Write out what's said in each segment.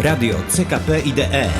Radio CKP IDE.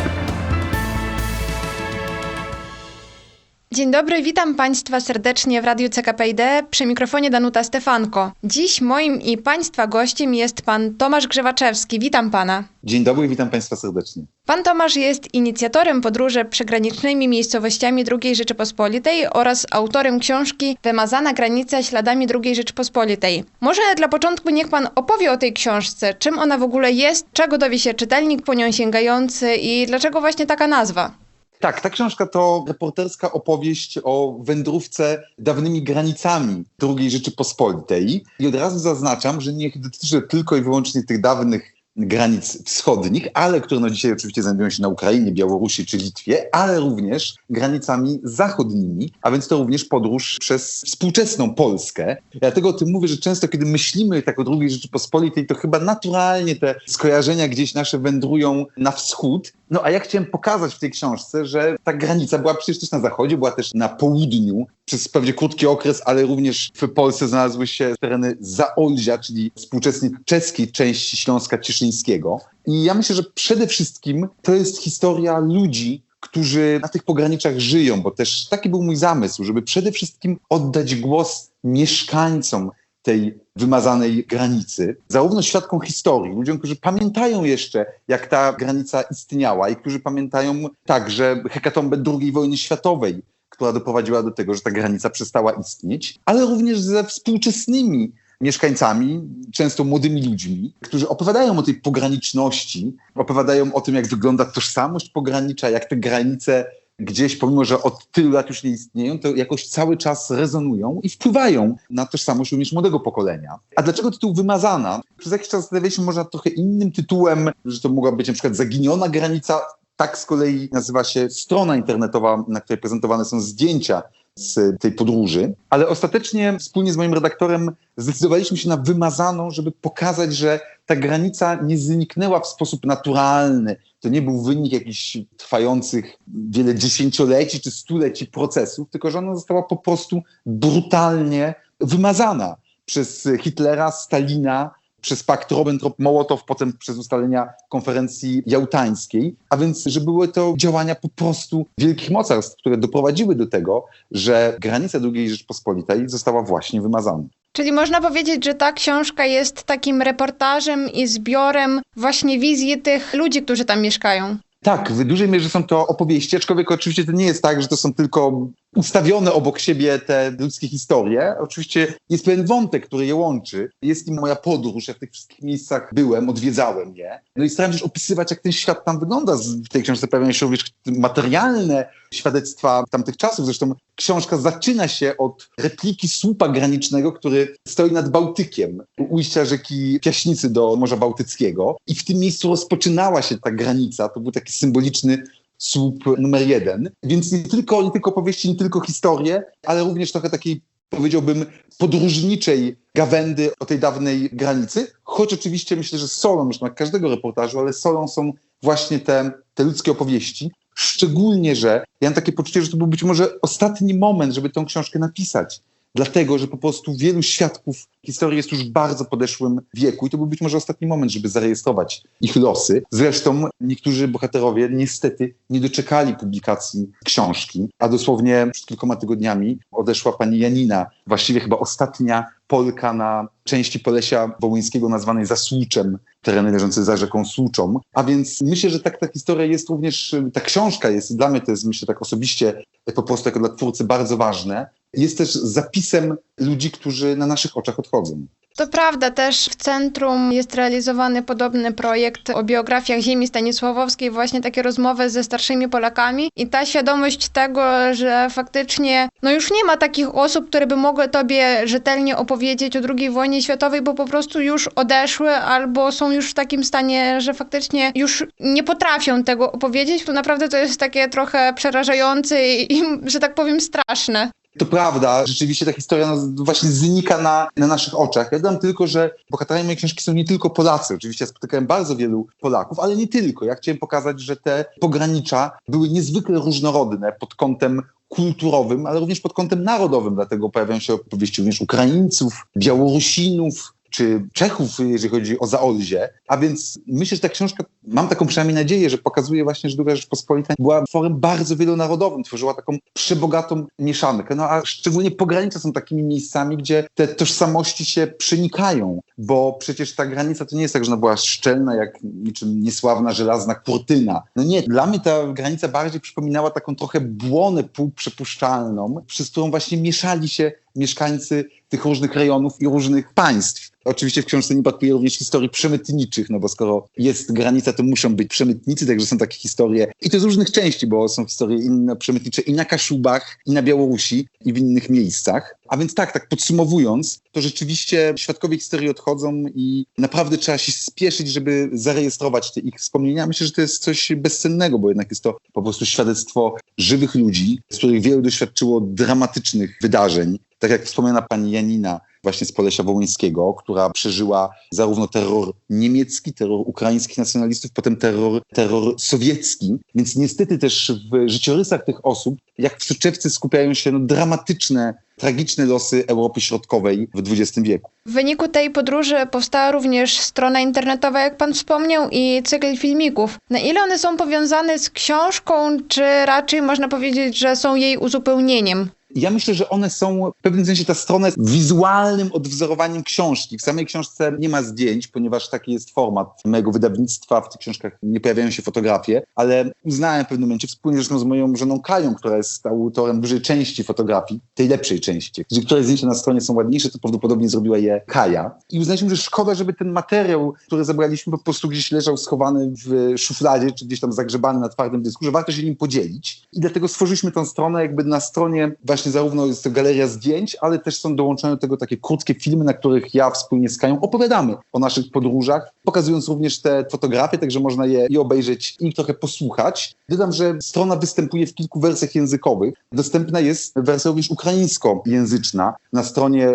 Dzień dobry, witam Państwa serdecznie w Radiu CKPID przy mikrofonie Danuta Stefanko. Dziś moim i Państwa gościem jest Pan Tomasz Grzewaczewski. Witam Pana. Dzień dobry, witam Państwa serdecznie. Pan Tomasz jest inicjatorem podróży przygranicznymi miejscowościami II Rzeczypospolitej oraz autorem książki Wymazana granica śladami II Rzeczypospolitej. Może dla początku niech Pan opowie o tej książce, czym ona w ogóle jest, czego dowie się czytelnik po nią sięgający i dlaczego właśnie taka nazwa. Tak, ta książka to reporterska opowieść o wędrówce dawnymi granicami II Rzeczypospolitej. I od razu zaznaczam, że nie dotyczy tylko i wyłącznie tych dawnych granic wschodnich, ale które no dzisiaj oczywiście znajdują się na Ukrainie, Białorusi czy Litwie, ale również granicami zachodnimi, a więc to również podróż przez współczesną Polskę. Dlatego o tym mówię, że często kiedy myślimy tak o II Rzeczypospolitej, to chyba naturalnie te skojarzenia gdzieś nasze wędrują na wschód. No a ja chciałem pokazać w tej książce, że ta granica była przecież też na zachodzie, była też na południu przez pewnie krótki okres, ale również w Polsce znalazły się tereny Zaolzia, czyli współczesnej czeskiej części Śląska Cieszyńskiego. I ja myślę, że przede wszystkim to jest historia ludzi, którzy na tych pograniczach żyją, bo też taki był mój zamysł, żeby przede wszystkim oddać głos mieszkańcom tej wymazanej granicy, zarówno świadkom historii, ludziom, którzy pamiętają jeszcze, jak ta granica istniała i którzy pamiętają także hekatombę II wojny światowej, która doprowadziła do tego, że ta granica przestała istnieć, ale również ze współczesnymi mieszkańcami, często młodymi ludźmi, którzy opowiadają o tej pograniczności, opowiadają o tym, jak wygląda tożsamość pogranicza, jak te granice gdzieś, pomimo że od tylu lat już nie istnieją, to jakoś cały czas rezonują i wpływają na tożsamość również młodego pokolenia. A dlaczego tytuł Wymazana? Przez jakiś czas zastanawialiśmy może trochę innym tytułem, że to mogła być na przykład Zaginiona granica. Tak z kolei nazywa się strona internetowa, na której prezentowane są zdjęcia z tej podróży, ale ostatecznie wspólnie z moim redaktorem zdecydowaliśmy się na wymazaną, żeby pokazać, że ta granica nie zniknęła w sposób naturalny. To nie był wynik jakichś trwających wiele dziesięcioleci czy stuleci procesów, tylko że ona została po prostu brutalnie wymazana przez Hitlera, Stalina, przez pakt Ribbentrop-Mołotow, potem przez ustalenia konferencji jałtańskiej, a więc, że były to działania po prostu wielkich mocarstw, które doprowadziły do tego, że granica II Rzeczpospolitej została właśnie wymazana. Czyli można powiedzieć, że ta książka jest takim reportażem i zbiorem właśnie wizji tych ludzi, którzy tam mieszkają. Tak, w dużej mierze są to opowieści, aczkolwiek oczywiście to nie jest tak, że to są tylko ustawione obok siebie te ludzkie historie. Oczywiście jest pewien wątek, który je łączy. Jest nim moja podróż, ja w tych wszystkich miejscach byłem, odwiedzałem je. No i starałem się opisywać, jak ten świat tam wygląda. W tej książce pojawiają się również materialne świadectwa tamtych czasów. Zresztą książka zaczyna się od repliki słupa granicznego, który stoi nad Bałtykiem, u ujścia rzeki Piaśnicy do Morza Bałtyckiego. I w tym miejscu rozpoczynała się ta granica. To był taki symboliczny słup numer jeden. Więc nie tylko, nie tylko powieści, nie tylko historie, ale również trochę takiej, powiedziałbym, podróżniczej gawędy o tej dawnej granicy. Choć oczywiście myślę, że solą, już na każdego reportażu, ale solą są właśnie te, te ludzkie opowieści. Szczególnie, że ja mam takie poczucie, że to był być może ostatni moment, żeby tę książkę napisać dlatego że po prostu wielu świadków historii jest już w bardzo podeszłym wieku i to był być może ostatni moment, żeby zarejestrować ich losy. Zresztą niektórzy bohaterowie niestety nie doczekali publikacji książki, a dosłownie przed kilkoma tygodniami odeszła pani Janina, właściwie chyba ostatnia Polka na części Polesia Wołyńskiego nazwanej Zasłuczem, tereny leżące za rzeką Słuczą. A więc myślę, że tak ta historia jest również, ta książka jest dla mnie to jest myślę tak osobiście po prostu jako dla twórcy bardzo ważne, jest też zapisem ludzi, którzy na naszych oczach odchodzą. To prawda, też w centrum jest realizowany podobny projekt o biografiach ziemi stanisławowskiej, właśnie takie rozmowy ze starszymi Polakami i ta świadomość tego, że faktycznie no już nie ma takich osób, które by mogły tobie rzetelnie opowiedzieć o II wojnie światowej, bo po prostu już odeszły albo są już w takim stanie, że faktycznie już nie potrafią tego opowiedzieć, to naprawdę to jest takie trochę przerażające i, i że tak powiem straszne. To prawda, rzeczywiście ta historia właśnie znika na, na naszych oczach. Ja dodam tylko, że bohaterami mojej książki są nie tylko Polacy. Oczywiście ja spotykałem bardzo wielu Polaków, ale nie tylko. Ja chciałem pokazać, że te pogranicza były niezwykle różnorodne pod kątem kulturowym, ale również pod kątem narodowym. Dlatego pojawiają się opowieści również Ukraińców, Białorusinów, czy Czechów, jeżeli chodzi o Zaolzie. A więc myślę, że ta książka, mam taką przynajmniej nadzieję, że pokazuje właśnie, że Druga Rzeczpospolita była tworem bardzo wielonarodowym, tworzyła taką przebogatą mieszankę. No a szczególnie pogranicza są takimi miejscami, gdzie te tożsamości się przenikają, bo przecież ta granica to nie jest tak, że ona była szczelna, jak niczym niesławna żelazna kurtyna. No nie, dla mnie ta granica bardziej przypominała taką trochę błonę półprzepuszczalną, przez którą właśnie mieszali się mieszkańcy tych różnych rejonów i różnych państw. Oczywiście w książce nie brakuje również historii przemytniczych, no bo skoro jest granica, to muszą być przemytnicy, także są takie historie i to z różnych części, bo są historie inne przemytnicze i na Kaszubach, i na Białorusi, i w innych miejscach. A więc tak, tak podsumowując, to rzeczywiście świadkowie historii odchodzą i naprawdę trzeba się spieszyć, żeby zarejestrować te ich wspomnienia. Myślę, że to jest coś bezcennego, bo jednak jest to po prostu świadectwo żywych ludzi, z których wielu doświadczyło dramatycznych wydarzeń. Tak jak wspomniana pani Janina, właśnie z Polesia Wołyńskiego, która przeżyła zarówno terror niemiecki, terror ukraińskich nacjonalistów, potem terror, terror sowiecki. Więc niestety też w życiorysach tych osób, jak w soczewce, skupiają się no, dramatyczne, tragiczne losy Europy Środkowej w XX wieku. W wyniku tej podróży powstała również strona internetowa, jak pan wspomniał, i cykl filmików. Na ile one są powiązane z książką, czy raczej można powiedzieć, że są jej uzupełnieniem? Ja myślę, że one są w pewnym sensie ta strona jest wizualnym odwzorowaniem książki. W samej książce nie ma zdjęć, ponieważ taki jest format mojego wydawnictwa. W tych książkach nie pojawiają się fotografie, ale uznałem w pewnym momencie, wspólnie zresztą z moją żoną Kają, która jest autorem dużej części fotografii, tej lepszej części. Jeżeli które zdjęcia na stronie są ładniejsze, to prawdopodobnie zrobiła je Kaja. I uznaliśmy, że szkoda, żeby ten materiał, który zabraliśmy, po prostu gdzieś leżał schowany w szufladzie, czy gdzieś tam zagrzebany na twardym dysku, że warto się nim podzielić. I dlatego stworzyliśmy tę stronę jakby na stronie właśnie właśnie zarówno jest to galeria zdjęć, ale też są dołączone do tego takie krótkie filmy, na których ja wspólnie z Kają opowiadamy o naszych podróżach, pokazując również te fotografie, także można je i obejrzeć i trochę posłuchać. Dodam, że strona występuje w kilku wersjach językowych. Dostępna jest wersja również ukraińskojęzyczna na stronie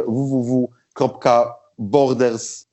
www.borders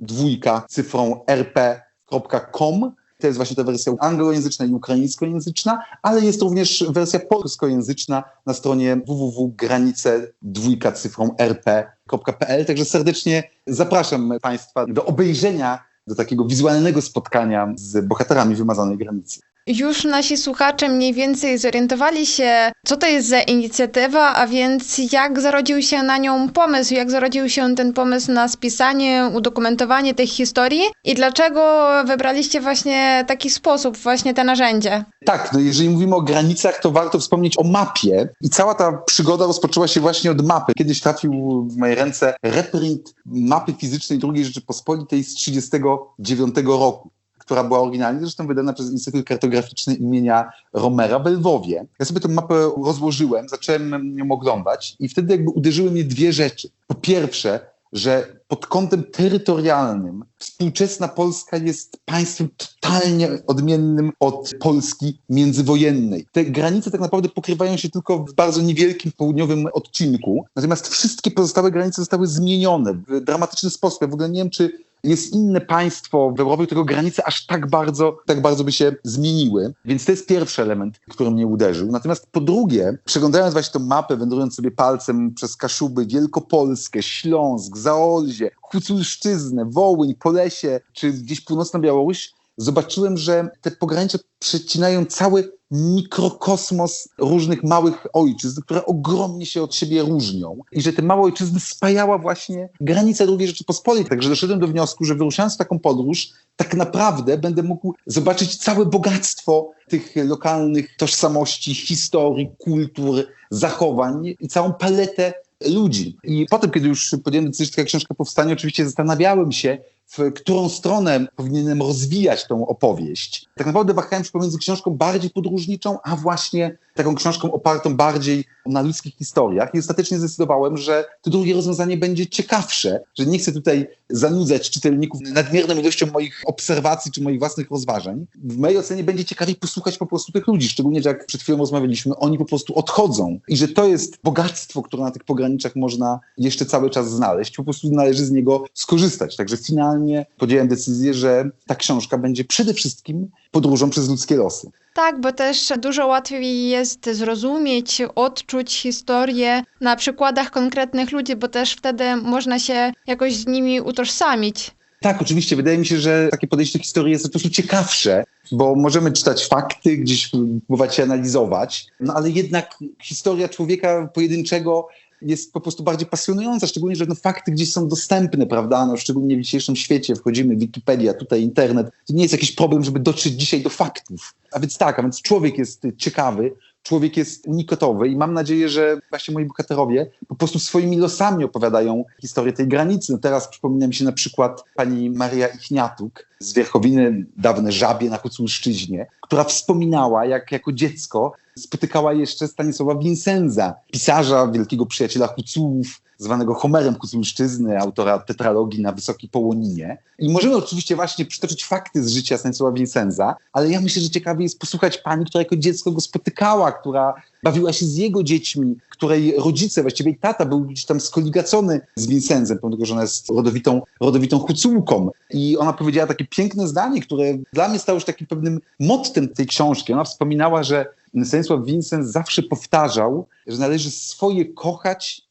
dwójka cyfrą rp.com to jest właśnie ta wersja anglojęzyczna i ukraińskojęzyczna, ale jest również wersja polskojęzyczna na stronie www.granice dwójka cyfrą rp.pl. Także serdecznie zapraszam Państwa do obejrzenia, do takiego wizualnego spotkania z bohaterami wymazanej granicy. Już nasi słuchacze mniej więcej zorientowali się, co to jest za inicjatywa, a więc jak zarodził się na nią pomysł, jak zarodził się ten pomysł na spisanie, udokumentowanie tych historii i dlaczego wybraliście właśnie taki sposób, właśnie te narzędzie. Tak, no jeżeli mówimy o granicach, to warto wspomnieć o mapie i cała ta przygoda rozpoczęła się właśnie od mapy. Kiedyś trafił w moje ręce reprint mapy fizycznej II Rzeczypospolitej z 1939 roku która była oryginalnie zresztą wydana przez Instytut Kartograficzny imienia Romera w Lwowie. Ja sobie tę mapę rozłożyłem, zacząłem ją oglądać i wtedy jakby uderzyły mnie dwie rzeczy. Po pierwsze, że pod kątem terytorialnym współczesna Polska jest państwem totalnie odmiennym od Polski międzywojennej. Te granice tak naprawdę pokrywają się tylko w bardzo niewielkim południowym odcinku, natomiast wszystkie pozostałe granice zostały zmienione w dramatyczny sposób. Ja w ogóle nie wiem, czy jest inne państwo w Europie, którego granice aż tak bardzo, tak bardzo by się zmieniły. Więc to jest pierwszy element, który mnie uderzył. Natomiast po drugie, przeglądając właśnie tę mapę, wędrując sobie palcem przez Kaszuby, Wielkopolskę, Śląsk, Zaolzie, Huculszczyznę, Wołyń, Polesie, czy gdzieś północna Białoruś, zobaczyłem, że te pogranicze przecinają cały mikrokosmos różnych małych ojczyzn, które ogromnie się od siebie różnią i że te małe ojczyzny spajała właśnie granica II Rzeczypospolitej. Także doszedłem do wniosku, że wyruszając w taką podróż, tak naprawdę będę mógł zobaczyć całe bogactwo tych lokalnych tożsamości, historii, kultur, zachowań i całą paletę ludzi. I potem, kiedy już podjąłem decyzję, że taka książka powstanie, oczywiście zastanawiałem się, w którą stronę powinienem rozwijać tą opowieść. Tak naprawdę wahałem się pomiędzy książką bardziej podróżniczą, a właśnie taką książką opartą bardziej na ludzkich historiach i ostatecznie zdecydowałem, że to drugie rozwiązanie będzie ciekawsze, że nie chcę tutaj zanudzać czytelników nadmierną ilością moich obserwacji czy moich własnych rozważań. W mojej ocenie będzie ciekawiej posłuchać po prostu tych ludzi, szczególnie, że jak przed chwilą rozmawialiśmy, oni po prostu odchodzą i że to jest bogactwo, które na tych pograniczach można jeszcze cały czas znaleźć. Po prostu należy z niego skorzystać. Także finalnie podjąłem decyzję, że ta książka będzie przede wszystkim podróżą przez ludzkie losy. Tak, bo też dużo łatwiej jest zrozumieć, odczuć historię na przykładach konkretnych ludzi, bo też wtedy można się jakoś z nimi utożsamić. Tak, oczywiście. Wydaje mi się, że takie podejście do historii jest po prostu ciekawsze, bo możemy czytać fakty, gdzieś próbować się analizować, no ale jednak historia człowieka pojedynczego jest po prostu bardziej pasjonująca, szczególnie, że no, fakty gdzieś są dostępne, prawda? No, szczególnie w dzisiejszym świecie wchodzimy, Wikipedia, tutaj internet. To nie jest jakiś problem, żeby dotrzeć dzisiaj do faktów. A więc tak, a więc człowiek jest ciekawy, człowiek jest unikatowy i mam nadzieję, że właśnie moi bohaterowie po prostu swoimi losami opowiadają historię tej granicy. No teraz przypomina mi się na przykład pani Maria Ichniatuk z Wierchowiny, dawne Żabie na Huculszczyźnie, która wspominała, jak jako dziecko spotykała jeszcze Stanisława Vincenza, pisarza, wielkiego przyjaciela Hucułów, zwanego Homerem Huculszczyzny, autora tetralogii na Wysokiej Połoninie. I możemy oczywiście właśnie przytoczyć fakty z życia Stanisława Vincenza, ale ja myślę, że ciekawie jest posłuchać pani, która jako dziecko go spotykała, która bawiła się z jego dziećmi, której rodzice, właściwie jej tata był gdzieś tam skoligacony z Vincenzem, pomimo że ona jest rodowitą, rodowitą Hucułką. I ona powiedziała takie piękne zdanie, które dla mnie stało się takim pewnym mottem tej książki. Ona wspominała, że Stanisław Vincent zawsze powtarzał, że należy swoje kochać,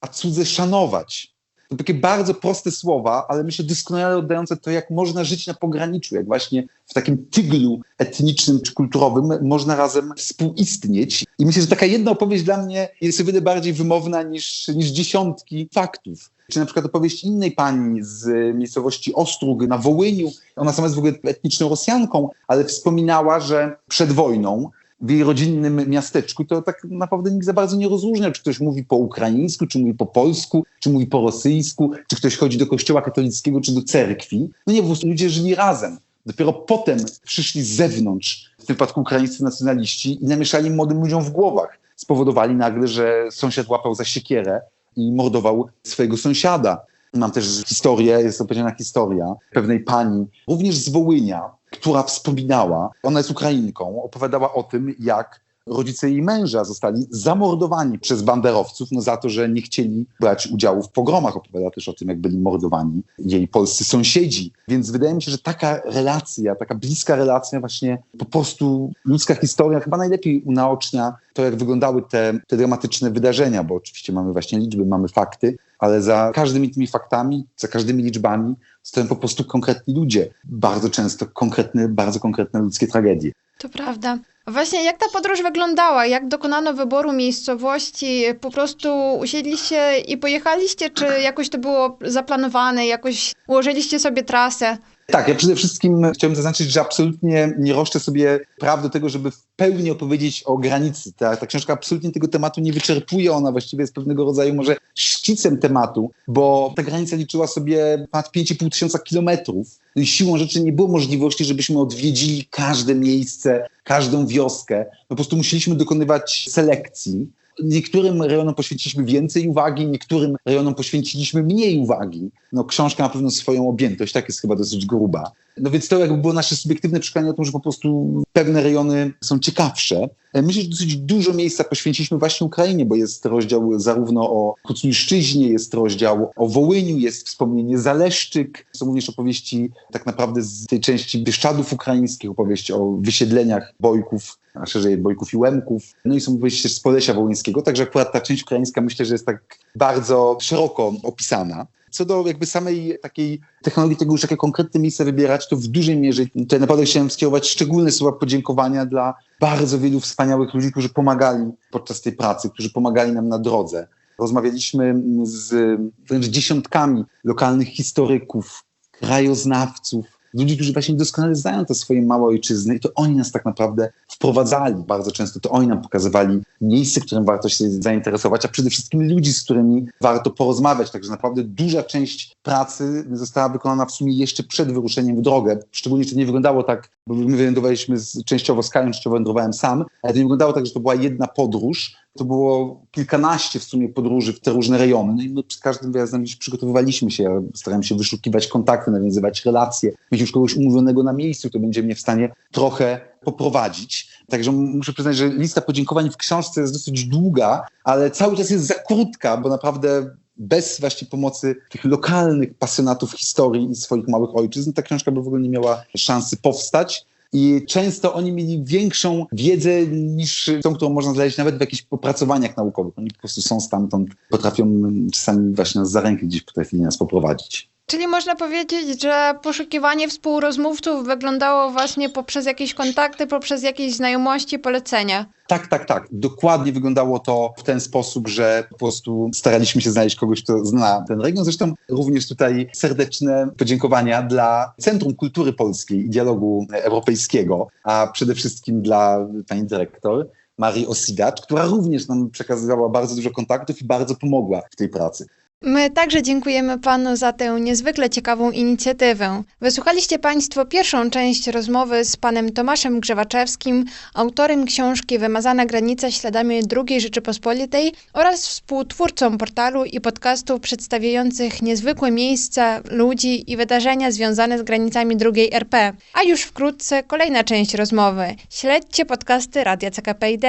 a cudze szanować. To takie bardzo proste słowa, ale myślę doskonale oddające to, jak można żyć na pograniczu, jak właśnie w takim tyglu etnicznym czy kulturowym można razem współistnieć. I myślę, że taka jedna opowieść dla mnie jest o wiele bardziej wymowna niż, niż dziesiątki faktów. Czy na przykład opowieść innej pani z miejscowości Ostróg na Wołyniu. Ona sama jest w ogóle etniczną Rosjanką, ale wspominała, że przed wojną w jej rodzinnym miasteczku, to tak naprawdę nikt za bardzo nie rozróżnia, czy ktoś mówi po ukraińsku, czy mówi po polsku, czy mówi po rosyjsku, czy ktoś chodzi do kościoła katolickiego, czy do cerkwi. No nie, po prostu ludzie żyli razem. Dopiero potem przyszli z zewnątrz, w tym wypadku ukraińscy nacjonaliści, i namieszali młodym ludziom w głowach. Spowodowali nagle, że sąsiad łapał za siekierę i mordował swojego sąsiada. Mam też historię, jest opowiedziana historia pewnej pani, również z Wołynia, która wspominała, ona jest Ukrainką, opowiadała o tym, jak rodzice jej męża zostali zamordowani przez banderowców no, za to, że nie chcieli brać udziału w pogromach. Opowiada też o tym, jak byli mordowani jej polscy sąsiedzi. Więc wydaje mi się, że taka relacja, taka bliska relacja właśnie po prostu ludzka historia chyba najlepiej unaocznia to, jak wyglądały te, te dramatyczne wydarzenia, bo oczywiście mamy właśnie liczby, mamy fakty, ale za każdymi tymi faktami, za każdymi liczbami stoją po prostu konkretni ludzie. Bardzo często konkretne, bardzo konkretne ludzkie tragedie. To prawda. Właśnie jak ta podróż wyglądała? Jak dokonano wyboru miejscowości? Po prostu usiedliście i pojechaliście, czy jakoś to było zaplanowane, jakoś ułożyliście sobie trasę? Tak, ja przede wszystkim chciałem zaznaczyć, że absolutnie nie roszczę sobie praw do tego, żeby w pełni opowiedzieć o granicy. Ta, ta książka absolutnie tego tematu nie wyczerpuje, ona właściwie jest pewnego rodzaju może szkicem tematu, bo ta granica liczyła sobie ponad 5,5 tysiąca kilometrów. No i siłą rzeczy nie było możliwości, żebyśmy odwiedzili każde miejsce, każdą wioskę. Po prostu musieliśmy dokonywać selekcji. Niektórym rejonom poświęciliśmy więcej uwagi, niektórym rejonom poświęciliśmy mniej uwagi. No, książka ma pewną swoją objętość, tak jest chyba dosyć gruba. No więc to jakby było nasze subiektywne przekonanie o tym, że po prostu pewne rejony są ciekawsze. Myślę, że dosyć dużo miejsca poświęciliśmy właśnie Ukrainie, bo jest rozdział zarówno o Kucmiszczyźnie, jest rozdział o Wołyniu, jest wspomnienie Zaleszczyk, są również opowieści tak naprawdę z tej części Bieszczadów ukraińskich, opowieść o wysiedleniach bojków, a szerzej bojków i łemków. No i są opowieści z Polesia Wołyńskiego, także akurat ta część ukraińska myślę, że jest tak bardzo szeroko opisana. Co do jakby samej takiej technologii, tego już jakie konkretne miejsce wybierać, to w dużej mierze tutaj naprawdę chciałem skierować szczególne słowa podziękowania dla bardzo wielu wspaniałych ludzi, którzy pomagali podczas tej pracy, którzy pomagali nam na drodze. Rozmawialiśmy z wręcz dziesiątkami lokalnych historyków, krajoznawców, ludzi, którzy właśnie doskonale znają te swoje małe ojczyzny i to oni nas tak naprawdę wprowadzali bardzo często, to oni nam pokazywali miejsce, którym warto się zainteresować, a przede wszystkim ludzi, z którymi warto porozmawiać. Także naprawdę duża część pracy została wykonana w sumie jeszcze przed wyruszeniem w drogę. Szczególnie to nie wyglądało tak, bo my wylądowaliśmy częściowo z Kają, częściowo wędrowałem sam, ale to nie wyglądało tak, że to była jedna podróż, to było kilkanaście w sumie podróży w te różne rejony. No i my przed każdym wyjazdem przygotowywaliśmy się, starałem się wyszukiwać kontakty, nawiązywać relacje, mieć już kogoś umówionego na miejscu, kto będzie mnie w stanie trochę poprowadzić. Także muszę przyznać, że lista podziękowań w książce jest dosyć długa, ale cały czas jest za krótka, bo naprawdę bez właśnie pomocy tych lokalnych pasjonatów historii i swoich małych ojczyzn ta książka by w ogóle nie miała szansy powstać. I często oni mieli większą wiedzę niż tą, którą można znaleźć nawet w jakichś opracowaniach naukowych. Oni po prostu są stamtąd, potrafią czasami właśnie nas za rękę gdzieś potrafili nas poprowadzić. Czyli można powiedzieć, że poszukiwanie współrozmówców wyglądało właśnie poprzez jakieś kontakty, poprzez jakieś znajomości, polecenia. Tak, tak, tak. Dokładnie wyglądało to w ten sposób, że po prostu staraliśmy się znaleźć kogoś, kto zna ten region. Zresztą również tutaj serdeczne podziękowania dla Centrum Kultury Polskiej i Dialogu Europejskiego, a przede wszystkim dla pani dyrektor. Marii Osidacz, która również nam przekazywała bardzo dużo kontaktów i bardzo pomogła w tej pracy. My także dziękujemy panu za tę niezwykle ciekawą inicjatywę. Wysłuchaliście państwo pierwszą część rozmowy z panem Tomaszem Grzewaczewskim, autorem książki Wymazana granica śladami II Rzeczypospolitej oraz współtwórcą portalu i podcastów przedstawiających niezwykłe miejsca, ludzi i wydarzenia związane z granicami II RP. A już wkrótce kolejna część rozmowy. Śledźcie podcasty Radia CKPID.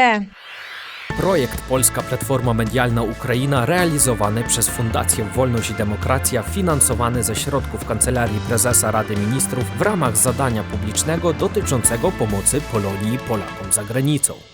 Projekt Polska Platforma Medialna Ukraina realizowany przez Fundację Wolność i Demokracja finansowany ze środków Kancelarii Prezesa Rady Ministrów w ramach zadania publicznego dotyczącego pomocy Polonii Polakom za granicą.